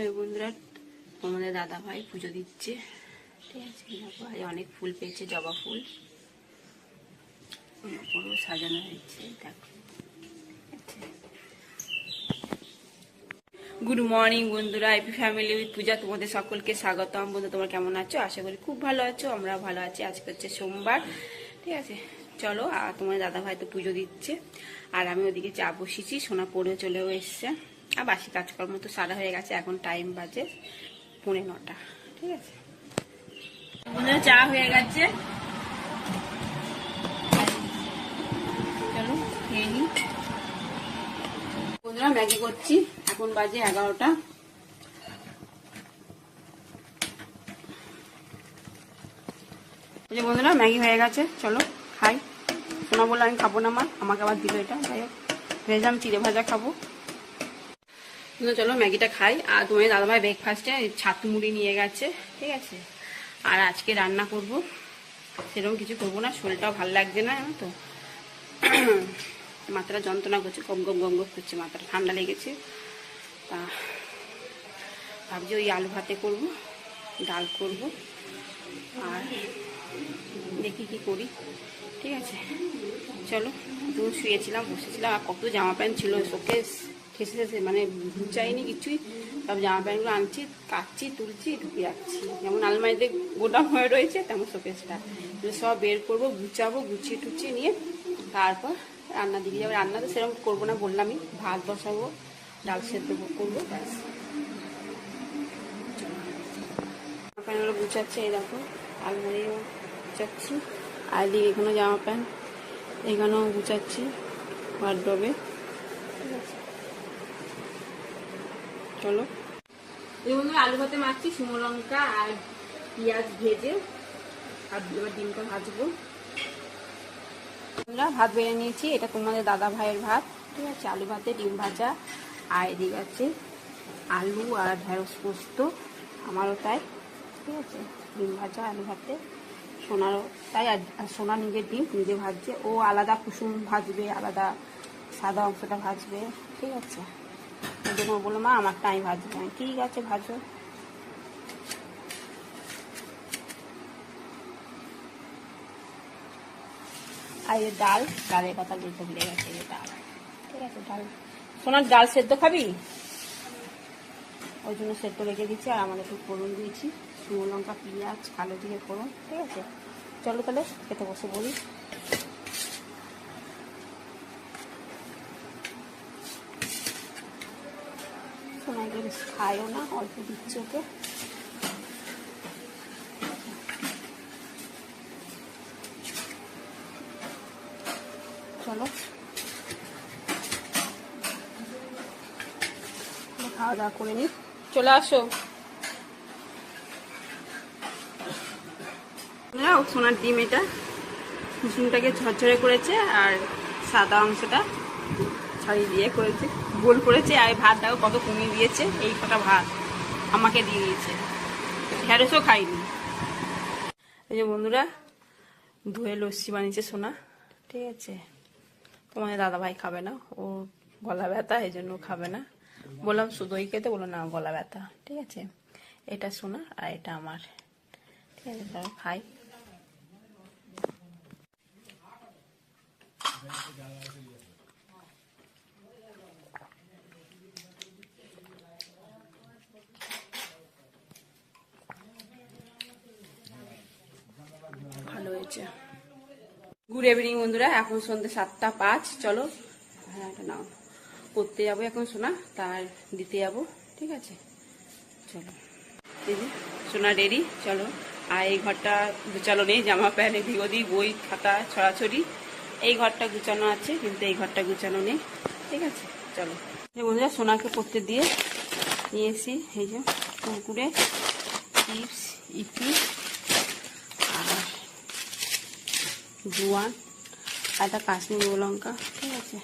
ওই বন্ধুরা আমাদের দাদা ভাই পুজো দিচ্ছে। ঠিক আছে আজ অনেক ফুল পেয়েছে, জবা ফুল। পুরো সাজানো হয়েছে, দেখো। গুড মর্নিং বন্ধুরা এপি ফ্যামিলি উইথ পূজা। তোমাদের সকলকে স্বাগতম। বন্ধু তোমরা কেমন আছো? আশা করি খুব ভালো আছো আমরা ভালো আছি। আজকে হচ্ছে সোমবার, ঠিক আছে? চলো আর তোমার দাদা ভাই তো পুজো দিচ্ছে। আর আমি ওদিকে চা বসেছি সোনা পড়েও চলেও এসছে। আর বাসি কাজকর্ম তো সারা হয়ে গেছে, এখন টাইম বাজে পৌনে নটা, ঠিক আছে? চা হয়ে গেছে। চলো খেয়ে নিই বন্ধুরা, ম্যাগি করছি, এখন বাজে এগারোটা। বন্ধুরা, ম্যাগি হয়ে গেছে, চলো খাই। সোনা বলল, আমি খাব না মা, আমাকে আবার দিল এটা, যাই হোক। ভেজাম চিড়ে ভাজা খাব। বন্ধুরা, চলো ম্যাগিটা খাই। আর তোমার দাদাভাই ব্রেকফাস্টে ছাতু মুড়ি নিয়ে গেছে ঠিক আছে? আর আজকে রান্না করব। সেরকম কিছু করব না শরীরটাও ভালো লাগছে না জানো তো? মাথাটা যন্ত্রণা করছে গম গম গম গম করছে মাথাটা ঠান্ডা লেগেছে। তা ভাবছি ওই আলু ভাতে করব ডাল করব আর দেখি কি করি ঠিক আছে? চলো দূর শুয়েছিলাম বসেছিলাম আর কত জামা প্যান্ট ছিল শোকে ঠেসে ঠেসে মানে গুচাইনি কিছুই। সব জামা প্যান্টগুলো আনছি, কাটছি, তুলছি, ঢুকে যাচ্ছি। যেমন আলমারিতে গোদাম হয়ে রয়েছে, তেমন শোকেসটা। সব বের করব গুচাবো গুছিয়ে টুচিয়ে নিয়ে তারপর রান্না দিকে যাব। রান্না তো সেরকম করব না, বললামই, ভাত বসাবো, ডাল সেদ্ধ করব, ব্যাস। প্যান্টগুলো গুছাচ্ছে, এই দেখো, আলমারিও গুছাচ্ছি। আর দিকে এখানেও জামা প্যান্ট এখানেও গুছাচ্ছি ওয়ার্ড্রবে ঠিক আছে। চলো। এই বন্ধু, আলু ভাতে মারছি শুকনো লঙ্কা আর পেঁয়াজ ভেজে, আর এবার ডিমটা ভাজবো। আমরা ভাত বেড়ে নিয়েছি, এটা তোমাদের দাদা ভাইয়ের ভাত। ঠিক আছে, আলু ভাতে, ডিম ভাজা, আর এদিকে আছে আলু আর ঢেঁড়স পোস্ত, আমারও তাই। ঠিক আছে, ডিম ভাজা, আলু ভাতে, সোনারও তাই, আর সোনা নিজের ডিম, নিজে ভাজছে। ও আলাদা কুসুম ভাজবে, আলাদা সাদা অংশটা ভাজবে। ঠিক আছে। ও বলল, মা আমারটা আমি ভাজবো। ঠিক আছে, ভাজো। আর এই ডাল, ডালের কথা বলতে ভুলে গেছে এই ডাল। ঠিক আছে, ডাল। সোনার ডাল সেদ্ধ খাবি? ওই জন্য সেদ্ধ রেখে দিচ্ছি, আর আমাদের একটু ফোড়ন দিয়েছি। শুকনো লঙ্কা, পেঁয়াজ, কালো দিয়ে ফোড়ন, ঠিক আছে? চলো তাহলে, খেতে বসে বলি বেশ খায়ও না, অল্প দিচ্ছে ওকে। চলো। খাওয়া দাওয়া করে নি চলে আসো। সোনার ডিম এটা। কুসুমটাকে ঝরঝরে করেছে আর সাদা অংশটা। ছাড়িয়ে দিয়ে করেছে, গোল করেছে আর ভাত কত কমিয়ে দিয়েছে, এই কটা ভাত আমাকে দিয়ে দিয়েছে। ঢেঁড়সও খাইনি। এই যে বন্ধুরা, ধুয়ে লস্যি বানিয়েছে সোনা। ঠিক আছে। তোমাদের দাদা ভাই খাবে না, ও গলা ব্যথা, এই জন্য খাবে না। বললাম দই খেতে? বলল, না, গলা ব্যথা। ঠিক আছে। এটা সোনা আর এটা আমার। ঠিক আছে চলো খাই ভালো হয়েছে গুড ইভিনিং বন্ধুরা, এখন সন্ধ্যে সাতটা পাঁচ, চলো। হ্যাঁ নাও। করতে যাব এখন সোনা, তার দিতে যাব, ঠিক আছে? চলো। দিদি, সোনা রেডি চলো। আর এই ঘরটা গুছানো নেই, জামা প্যান্ট, এদিক ওদিক, বই, খাতা, ছড়াছড়ি। এই ঘরটা গুছানো আছে, কিন্তু এই ঘরটা গুছানো নেই, ঠিক আছে? চলো। বন্ধুরা, সোনাকে পড়তে দিয়ে নিয়ে এসি এই যে কুরকুরে চিপস ইপি আর জোয়ান একটা কাশ্মীরি লঙ্কা ঠিক আছে?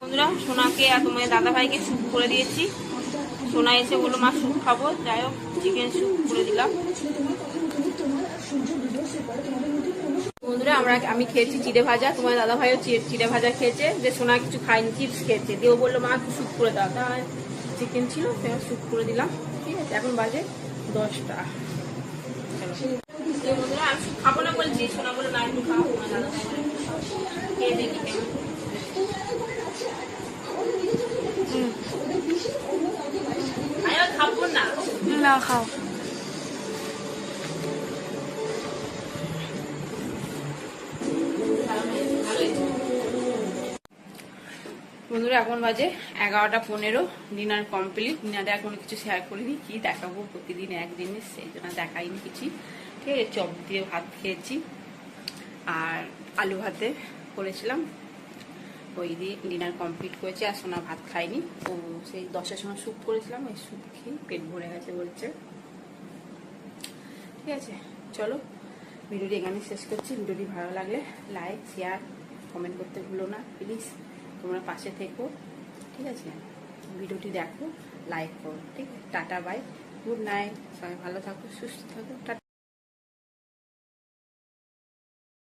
বন্ধুরা সোনাকে আর তোমার দাদা ভাইকে স্যুপ করে দিয়েছি। সোনা এসে বলল মা স্যুপ খাব। যাই হোক চিকেন স্যুপ করে দিলাম। বন্ধুরা আমরা আমি খেয়েছি চিড়ে ভাজা। তোমার দাদা ভাইও চিড়ে ভাজা খেয়েছে। যে সোনা কিছু খায়নি চিপস খেয়েছে। দিয়ে বলল মা একটু স্যুপ করে দাও। তা চিকেন ছিল সেটা স্যুপ করে দিলাম। ঠিক আছে এখন বাজে দশটা। বন্ধুরা, আমি খাব না তাই বলে। খেয়ে দেখি খাও। বন্ধুরা, এখন বাজে এগারোটা পনেরো। ডিনার কমপ্লিট ডিনারে এখন কিছু শেয়ার করিনি। কি দেখাবো? প্রতিদিন একদিনে, সেই জন্য দেখাইনি কিছু ঠিক আছে চপ দিয়ে ভাত খেয়েছি। আর আলু ভাতে করেছিলাম। ওই দিয়ে ডিনার কমপ্লিট করেছি আর সোনা ভাত খাইনি ও সেই দশটার সময় স্যুপ করেছিলাম, ওই স্যুপ খেয়ে পেট ভরে গেছে বলছে। ঠিক আছে, চলো। ভিডিওটি এখানে শেষ করছি। ভিডিওটি ভালো লাগলে লাইক শেয়ার কমেন্ট করতে ভুলো না প্লিজ তোমরা পাশে থেকো। ঠিক আছে? ভিডিওটি দেখো লাইক করো। ঠিক আছে? টাটা বাই গুড নাইট সবাই ভালো থাকো, সুস্থ থাকো। টাটা।